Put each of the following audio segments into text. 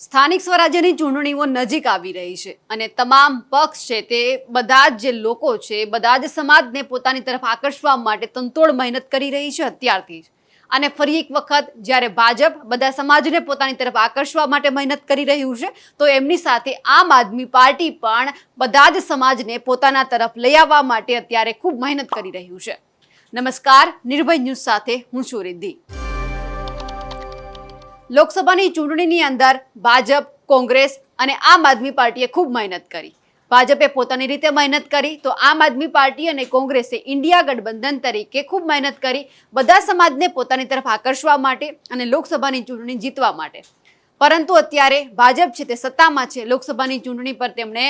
સ્થાનિક સ્વરાજ્યની ચૂંટણીઓ નજીક આવી રહી છે અને તમામ પક્ષ છે તે બધા જ જે લોકો છે, બધા જ સમાજને પોતાની તરફ આકર્ષવા માટે તંતોડ મહેનત કરી રહી છે અત્યારથી જ. અને ફરી એક વખત જ્યારે ભાજપ બધા સમાજને પોતાની તરફ આકર્ષવા માટે મહેનત કરી રહ્યું છે, તો એમની સાથે આમ આદમી પાર્ટી પણ બધા જ સમાજને પોતાના તરફ લઈ આવવા માટે અત્યારે ખૂબ મહેનત કરી રહ્યું છે. નમસ્કાર, નિર્ભય ન્યૂઝ સાથે હું છું રિદ્ધિ. લોકસભાની ચૂંટણીની અંદર ભાજપ, કોંગ્રેસ અને આમ આદમી પાર્ટીએ ખૂબ મહેનત કરી. ભાજપે પોતાની રીતે મહેનત કરી, તો આમ આદમી પાર્ટી અને કોંગ્રેસે ઇન્ડિયા ગઠબંધન તરીકે ખૂબ મહેનત કરી બધા સમાજને પોતાની તરફ આકર્ષવા માટે અને લોકસભાની ચૂંટણી જીતવા માટે. પરંતુ અત્યારે ભાજપ છે તે સત્તામાં છે, લોકસભાની ચૂંટણી પર તેમણે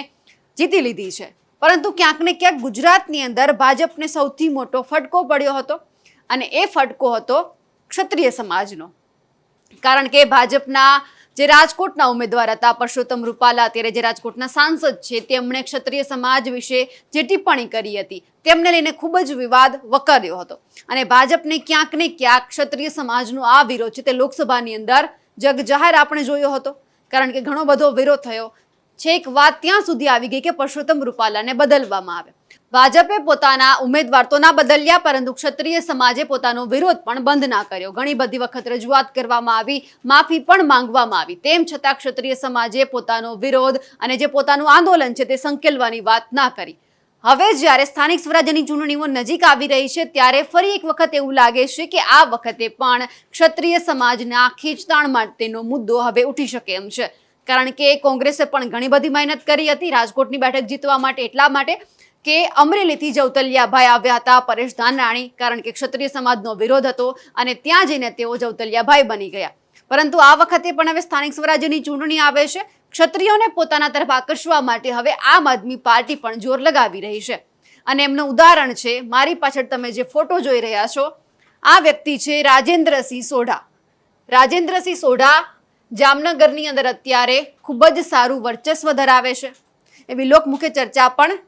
જીતી લીધી છે. પરંતુ ક્યાંક ને ક્યાંક ગુજરાતની અંદર ભાજપને સૌથી મોટો ફટકો પડ્યો હતો અને એ ફટકો હતો ક્ષત્રિય સમાજનો. કારણ કે ભાજપના જે રાજકોટના ઉમેદવાર હતા, પરસોત્તમ રૂપાલા, અત્યારે જે રાજકોટના સાંસદ છે, તેમણે ક્ષત્રિય સમાજ વિશે જે ટિપ્પણી કરી હતી, તેમને લઈને ખૂબ જ વિવાદ વકર્યો હતો. અને ભાજપને ક્યાંક ને ક્યાંક ક્ષત્રિય સમાજનો આ વિરોધ છે તે લોકસભાની અંદર જગજાહેર આપણે જોયો હતો. કારણ કે ઘણો બધો વિરોધ થયો. છેક વાત ત્યાં સુધી આવી ગઈ કે પરસોત્તમ રૂપાલાને બદલવામાં આવે ભાજપે પોતાના ઉમેદવાર તો ના બદલ્યા, પરંતુ ક્ષત્રિય સમાજે પોતાનો વિરોધ પણ બંધ ના કર્યો. ઘણી બધી વખત રજૂઆત કરવામાં આવી, માફી પણ માંગવામાં આવી. તેમ છતાં ક્ષત્રિય સમાજે પોતાનો વિરોધ અને જે પોતાનું આંદોલન છે તે સંકેલવાની વાત ના કરી. હવે જ્યારે સ્થાનિક સ્વરાજ્યની ચૂંટણીઓ નજીક આવી રહી છે, ત્યારે ફરી એક વખત એવું લાગે છે કે આ વખતે પણ ક્ષત્રિય સમાજના ખેંચતાણ માટેનો મુદ્દો હવે ઉઠી શકે એમ છે. કારણ કે કોંગ્રેસે પણ ઘણી બધી મહેનત કરી હતી, રાજકોટની બેઠક જીતવા માટે, એટલા માટે કે અમરેલીથી જવતલિયાભાઈ આવ્યા હતા પરેશ ધાનરાણી કારણ કે ક્ષત્રિય સમાજનો વિરોધ હતો અને ત્યાં જઈને તેઓ જવતલિયાભાઈ બની ગયા. પરંતુ આ વખતે પણ હવે સ્થાનિક સ્વરાજ્યની ચૂંટણી આવે છે. ક્ષત્રિયોને પોતાના તરફ આકર્ષવા માટે હવે આમ આદમી પાર્ટી પણ જોર લગાવી રહી છે. અને એમનું ઉદાહરણ છે, મારી પાછળ તમે જે ફોટો જોઈ રહ્યા છો, આ વ્યક્તિ છે રાજેન્દ્રસિંહ સોઢા. રાજેન્દ્રસિંહ સોઢા જામનગરની અંદર અત્યારે ખૂબ જ સારું વર્ચસ્વ ધરાવે છે. એવી લોકમુખે ચર્ચા પણ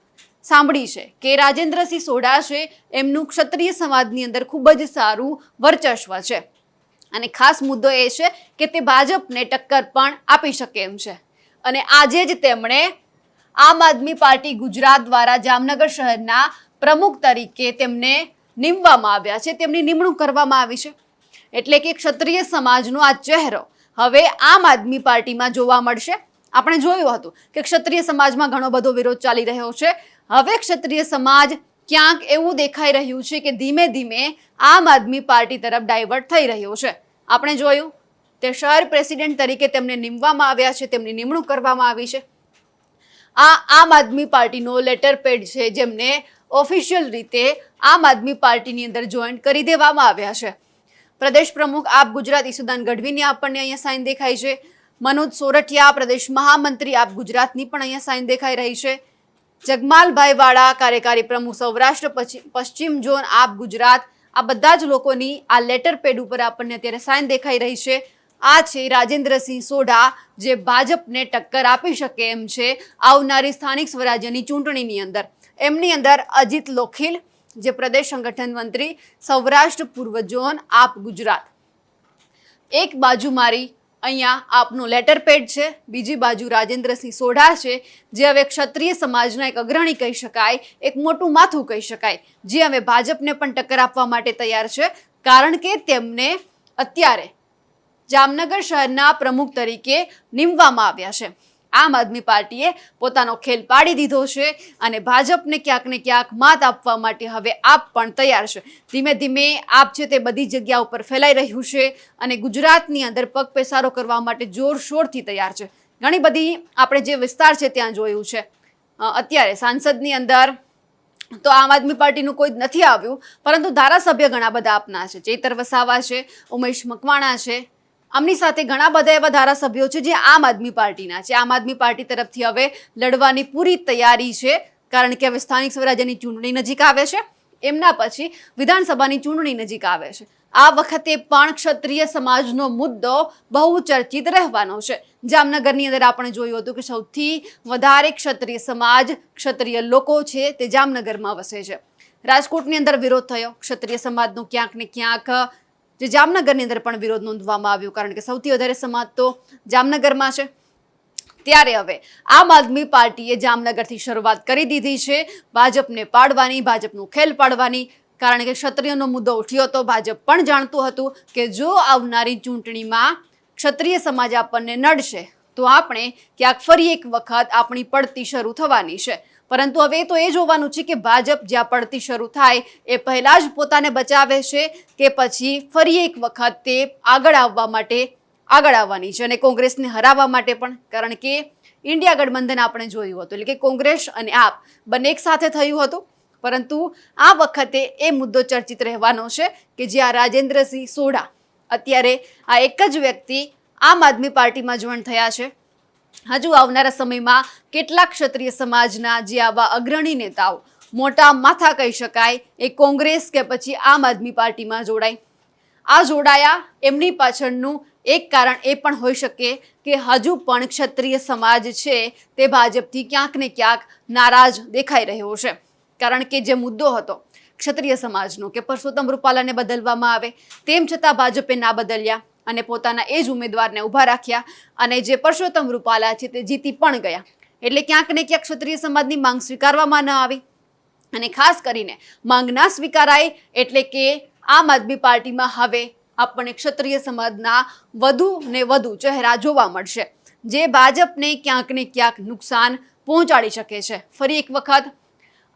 સાંભળી છે કે રાજેન્દ્રસિંહ સોઢા છે, એમનું ક્ષત્રિય સમાજની અંદર ખૂબ જ સારું વર્ચસ્વ છે. અને ખાસ મુદ્દો એ છે કે તે ભાજપને ટક્કર પણ આપી શકે એમ છે. અને આજે જ તેમણે આમ આદમી પાર્ટી ગુજરાત દ્વારા જામનગર શહેરના પ્રમુખ તરીકે તેમને નીમવામાં આવ્યા છે. તેમની નિમણૂક કરવામાં આવી છે. એટલે કે ક્ષત્રિય સમાજનો આ ચહેરો હવે આમ આદમી પાર્ટીમાં જોવા મળશે. આપણે જોયું હતું કે ક્ષત્રિય સમાજમાં ઘણો બધો વિરોધ ચાલી રહ્યો છે. હવે ક્ષત્રિય સમાજ ક્યાંક એવું દેખાઈ રહ્યું છે કે ધીમે ધીમે આમ આદમી પાર્ટી તરફ ડાયવર્ટ થઈ રહ્યો છે. આપણે જોયું તે શહેર પ્રેસિડેન્ટ તરીકે તેમને નીમવામાં આવ્યા છે, તેમની નિમણૂક કરવામાં આવી છે. આ આમ આદમી પાર્ટીનો લેટર પેડ છે જેમને ઓફિશિયલ રીતે આમ આદમી પાર્ટીની અંદર જોઈન્ટ કરી દેવામાં આવ્યા છે. પ્રદેશ પ્રમુખ આપ ગુજરાત ઈસુદાન ગઢવીની આપણને અહીંયા સાઇન દેખાય છે. મનોજ સોરઠિયા, પ્રદેશ મહામંત્રી, આપ ગુજરાતની પણ અહીંયા સાઇન દેખાઈ રહી છે. જગમાલભાઈ વાળા, કાર્યકારી પ્રમુખ, સૌરાષ્ટ્ર પશ્ચિ- પશ્ચિમ ઝોન, આપ ગુજરાત. આ બધા જ લોકોની આ લેટર પેડ ઉપર આપણને અત્યારે સાઇન દેખાઈ રહી છે. આ છે રાજેન્દ્રસિંહ સોઢા, જે ભાજપને ટક્કર આપી શકે એમ છે આવનારી સ્થાનિક સ્વરાજ્યની ચૂંટણીની અંદર. એમની અંદર અજીત લોખીલ, જે પ્રદેશ સંગઠન મંત્રી, સૌરાષ્ટ્ર પૂર્વ ઝોન, આપ ગુજરાત. એક બાજુ મારી અહીંયા આપનું લેટર પેડ છે, બીજી બાજુ રાજેન્દ્રસિંહ સોઢા છે, જે હવે ક્ષત્રિય સમાજના એક અગ્રણી કહી શકાય, એક મોટું માથું કહી શકાય, જે હવે ભાજપને પણ ટક્કર આપવા માટે તૈયાર છે, કારણ કે તેમને અત્યારે જામનગર શહેરના પ્રમુખ તરીકે નીમવામાં આવ્યા છે. આમ આદમી પાર્ટીએ પોતાનો ખેલ પાડી દીધો છે અને ભાજપને ક્યાંક ક્યાંક માત આપવા માટે હવે આપ પણ તૈયાર છે. ધીમે ધીમે આપ છે તે બધી જગ્યા ઉપર ફેલાઈ રહ્યું છે અને ગુજરાતની અંદર પગ પેસારો કરવા માટે જોરશોરથી તૈયાર છે. ઘણી બધી આપણે જે વિસ્તાર છે ત્યાં જોયું છે. અત્યારે સાંસદની અંદર તો આમ આદમી પાર્ટીનું કોઈ નથી આવ્યું, પરંતુ ધારાસભ્ય ઘણા બધા આપના છે. ચેતર વસાવા છે, ઉમેશ મકવાણા છે આમની સાથે ઘણા બધા એવા ધારાસભ્યો છે જે આમ આદમી પાર્ટીના છે. આમ આદમી પાર્ટી તરફથી હવે લડવાની પૂરી તૈયારી છે. કારણ કે હવે સ્થાનિક સ્વરાજ્યની ચૂંટણી નજીક આવે છે. એમના પછી વિધાનસભાની ચૂંટણી નજીક આવે છે. આ વખતે પણ ક્ષત્રિય સમાજનો મુદ્દો બહુ ચર્ચિત રહેવાનો છે. જામનગરની અંદર આપણે જોયું હતું કે સૌથી વધારે ક્ષત્રિય સમાજ ક્ષત્રિય લોકો છે તે જામનગરમાં વસે છે. રાજકોટની અંદર વિરોધ થયો. ક્ષત્રિય સમાજનો ક્યાંક ને ક્યાંક જે જામનગરની અંદર પણ વિરોધ નોંધવામાં આવ્યો, કારણ કે સૌથી વધારે સમાજ તો જામનગરમાં છે. ત્યારે હવે આમ આદમી પાર્ટીએ જામનગરથી શરૂઆત કરી દીધી છે. ભાજપને પાડવાની, ભાજપનું ખેલ પાડવાની, કારણ કે ક્ષત્રિયનો મુદ્દો ઉઠ્યો હતો ભાજપ પણ જાણતું હતું કે જો આવનારી ચૂંટણીમાં ક્ષત્રિય સમાજ આપણને નડશે, તો આપણે ક્યાંક ફરી એક વખત આપણી પડતી શરૂ થવાની છે. પરંતુ હવે તો એ જોવાનું છે કે ભાજપ જ્યાં પડતી શરૂ થાય, એ પહેલા જ પોતાને બચાવે છે કે પછી ફરી એક વખત તે આગળ આવવા માટે, આગળ આવવાની છે અને કોંગ્રેસને હરાવવા માટે પણ. કારણ કે ઇન્ડિયા ગઠબંધન આપણે જોયું હતું, એટલે કે કોંગ્રેસ અને આપ બંને એક સાથે થયું હતું. પરંતુ આ વખતે એ મુદ્દો ચર્ચિત રહેવાનો છે કે જ્યાં રાજેન્દ્રસિંહ સોઢા, અત્યારે આ એક જ વ્યક્તિ આમ આદમી પાર્ટીમાં જોઈન થયા છે. હજુ આવનારા સમયમાં કેટલાક ક્ષત્રિય સમાજના જે આવા અગ્રણી નેતાઓ મોટા માથા કહી શકાય, એ કોંગ્રેસ કે પછી આમ આદમી પાર્ટીમાં જોડાય. આ જોડાયા એમની પાછળનું એક કારણ એ પણ હોઈ શકે કે હજુ પણ ક્ષત્રિય સમાજ છે તે ભાજપથી ક્યાંક ને ક્યાંક નારાજ દેખાઈ રહ્યો છે. કારણ કે જે મુદ્દો હતો, ક્ષત્રિય સમાજનો કે પરસોત્તમ રૂપાલાને બદલવામાં આવે, તેમ છતાં ભાજપે ના બદલ્યા. અને પોતાના એ જ ઉમેદવારને ઊભા રાખ્યા અને જે પરસોત્તમ રૂપાલા છે તે જીતી પણ ગયા. એટલે ક્યાંક ને ક્યાંક ક્ષત્રિય સમાજની માંગ સ્વીકારવામાં ન આવી. અને ખાસ કરીને માંગ ના સ્વીકારાય એટલે કે આમ આદમી પાર્ટીમાં હવે આપણને ક્ષત્રિય સમાજના વધુ ને વધુ ચહેરા જોવા મળશે. જે ભાજપને ક્યાંક ને ક્યાંક નુકસાન પહોંચાડી શકે છે. ફરી એક વખત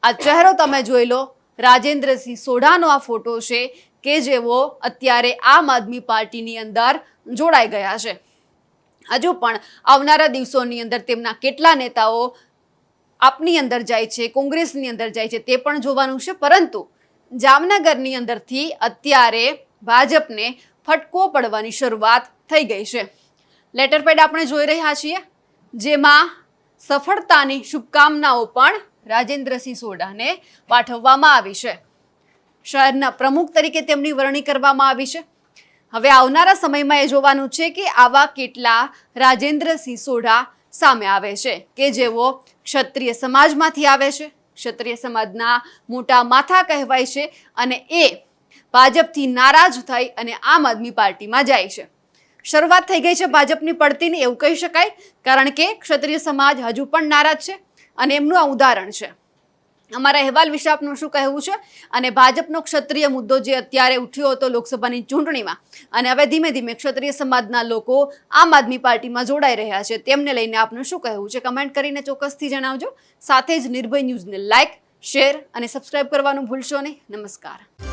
આ ચહેરો તમે જોઈ લો. રાજેન્દ્રસિંહ સોઢાનો આ ફોટો છે કે જેઓ અત્યારે આમ આદમી પાર્ટીની અંદર જોડાઈ ગયા છે. હજુ પણ આવનારા દિવસોની અંદર તેમના કેટલા નેતાઓ આપની અંદર જાય છે, કોંગ્રેસની અંદર જાય છે તે પણ જોવાનું છે. પરંતુ જામનગરની અંદરથી અત્યારે ભાજપને ફટકો પડવાની શરૂઆત થઈ ગઈ છે. લેટર પેડ આપણે જોઈ રહ્યા છીએ, જેમાં સફળતાની શુભકામનાઓ પણ રાજેન્દ્રસિંહ સોઢાને પાઠવવામાં આવી છે. શહેરના પ્રમુખ તરીકે તેમની વરણી કરવામાં આવી છે. હવે આવનારા સમયમાં એ જોવાનું છે કે આવા કેટલા રાજેન્દ્રસિંહ સોઢા સામે આવે છે કે જેઓ ક્ષત્રિય સમાજમાંથી આવે છે. ક્ષત્રિય સમાજના મોટા માથા કહેવાય છે અને એ ભાજપથી નારાજ થઈ અને આમ આદમી પાર્ટીમાં જાય છે. શરૂઆત થઈ ગઈ છે ભાજપની પડતીની, એવું કહી શકાય, કારણ કે ક્ષત્રિય સમાજ હજુ પણ નારાજ છે અને એમનું આ ઉદાહરણ છે. અમારા અહેવાલ વિશે આપનું શું કહેવું છે? અને ભાજપનો ક્ષત્રિય મુદ્દો જે અત્યારે ઉઠ્યો હતો લોકસભાની ચૂંટણીમાં, અને હવે ધીમે ધીમે ક્ષત્રિય સમાજના લોકો આમ આદમી પાર્ટીમાં જોડાઈ રહ્યા છે, તેમને લઈને આપનું શું કહેવું છે? કમેન્ટ કરીને ચોક્કસથી જણાવજો. સાથે જ નિર્ભય ન્યૂઝને લાઇક શેર અને સબસ્ક્રાઇબ કરવાનું ભૂલશો નહીં. નમસ્કાર.